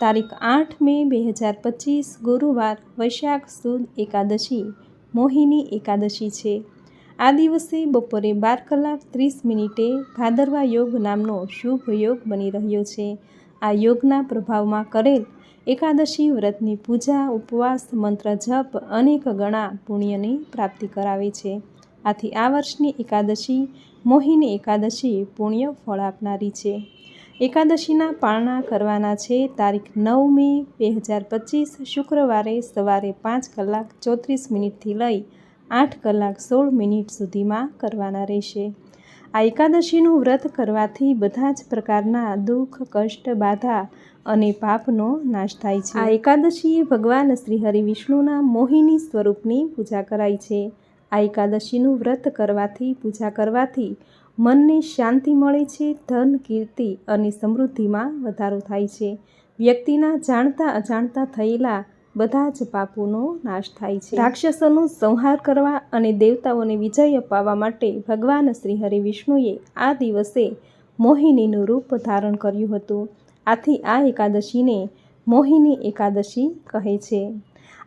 તારીખ આઠ મે બે હજાર પચીસ, ગુરુવાર, વૈશાખ સુદ એકાદશી, મોહિની એકાદશી છે. આ દિવસે બપોરે બાર કલાક ત્રીસ મિનિટે ભાદરવા યોગ નામનો શુભ યોગ બની રહ્યો છે. આ યોગના પ્રભાવમાં કરેલ એકાદશી વ્રતની પૂજા, ઉપવાસ, મંત્ર જપ અનેક ગણા પુણ્યની પ્રાપ્તિ કરાવે છે. આથી આ વર્ષની એકાદશી, મોહિની એકાદશી પુણ્ય ફળ આપનારી છે. એકાદશીના પારણા કરવાના છે. તારીખ નવ મે બે હજાર પચીસ, શુક્રવારે સવારે પાંચ કલાક ચોત્રીસ મિનિટથી લઈ આઠ કલાક સોળ મિનિટ સુધીમાં કરવાના રહેશે. આ એકાદશીનું વ્રત કરવાથી બધા જ પ્રકારના દુઃખ, કષ્ટ, બાધા અને પાપનો નાશ થાય છે. આ એકાદશીએ ભગવાન શ્રી હરિ વિષ્ણુના મોહિની સ્વરૂપની પૂજા કરાય છે. આ એકાદશીનું વ્રત કરવાથી, પૂજા કરવાથી મનને શાંતિ મળે છે, ધન, કીર્તિ અને સમૃદ્ધિમાં વધારો થાય છે. વ્યક્તિના જાણતા અજાણતા થયેલા બધા જ પાપોનો નાશ થાય છે. રાક્ષસોનો સંહાર કરવા અને દેવતાઓને વિજય અપાવવા માટે ભગવાન શ્રી હરિ વિષ્ણુએ આ દિવસે મોહિનીનું રૂપ ધારણ કર્યું હતું. આથી આ એકાદશીને મોહિની એકાદશી કહે છે.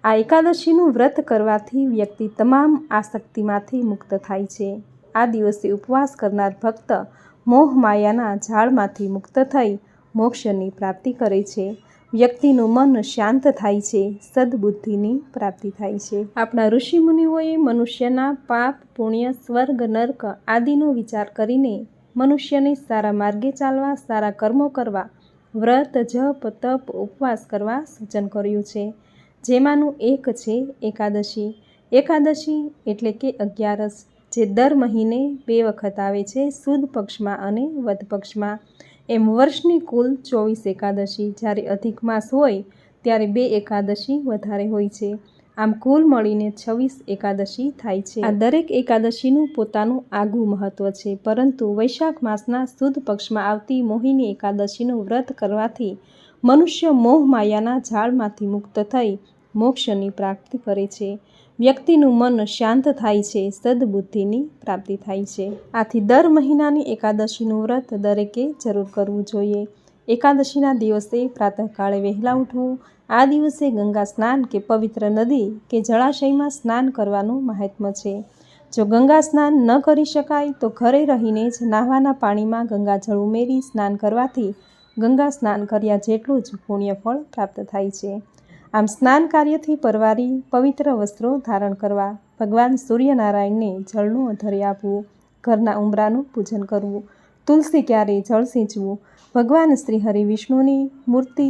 આ એકાદશીનું વ્રત કરવાથી વ્યક્તિ તમામ આસક્તિમાંથી મુક્ત થાય છે. આ દિવસે ઉપવાસ કરનાર ભક્ત મોહ માયાના જાળમાંથી મુક્ત થઈ મોક્ષની પ્રાપ્તિ કરે છે. વ્યક્તિનું મન શાંત થાય છે, સદબુદ્ધિની પ્રાપ્તિ થાય છે. આપણા ઋષિમુનિઓએ મનુષ્યના પાપ, પુણ્ય, સ્વર્ગ, નર્ક આદિનો વિચાર કરીને મનુષ્યને સારા માર્ગે ચાલવા, સારા કર્મો કરવા, વ્રત, જપ, તપ, ઉપવાસ કરવા સૂચન કર્યું છે. જેમાંનું એક છે એકાદશી. એકાદશી એટલે કે અગિયારસ. જે દર મહિને બે વખત આવે છે, સુદ પક્ષમાં અને વધ પક્ષમાં. એમ વર્ષની કુલ ચોવીસ એકાદશી જ્યારે અધિક માસ હોય, ત્યારે બે એકાદશી વધારે હોય છે. આમ કુલ મળીને છવ્વીસ એકાદશી થાય છે. આ દરેક એકાદશીનું પોતાનું આગવું મહત્ત્વ છે, પરંતુ વૈશાખ માસના સુદ પક્ષમાં આવતી મોહિની એકાદશીનું વ્રત કરવાથી મનુષ્ય મોહ માયાના ઝાડમાંથી મુક્ત થઈ મોક્ષની પ્રાપ્તિ કરે છે. વ્યક્તિનું મન શાંત થાય છે, સદબુદ્ધિની પ્રાપ્તિ થાય છે. આથી દર મહિનાની એકાદશીનું વ્રત દરેકે જરૂર કરવું જોઈએ. એકાદશીના દિવસે પ્રાતઃકાળે વહેલા ઉઠવું, આ દિવસે ગંગા સ્નાન કે પવિત્ર નદી કે જળાશયમાં સ્નાન કરવાનું મહાત્મ્ય છે. જો ગંગા સ્નાન ન કરી શકાય, તો ઘરે રહીને જ નાહવાના પાણીમાં ગંગાજળ ઉમેરી સ્નાન કરવાથી ગંગા સ્નાન કર્યા જેટલું જ પુણ્યફળ પ્રાપ્ત થાય છે. આમ સ્નાન કાર્યથી પરવારી પવિત્ર વસ્ત્રો ધારણ કરવા, ભગવાન સૂર્યનારાયણને જળનું અધર્ય આપવું, ઘરના ઉંબરાનું પૂજન કરવું, તુલસી ક્યારે જળ સિંચવું, ભગવાન શ્રી હરિ વિષ્ણુની મૂર્તિ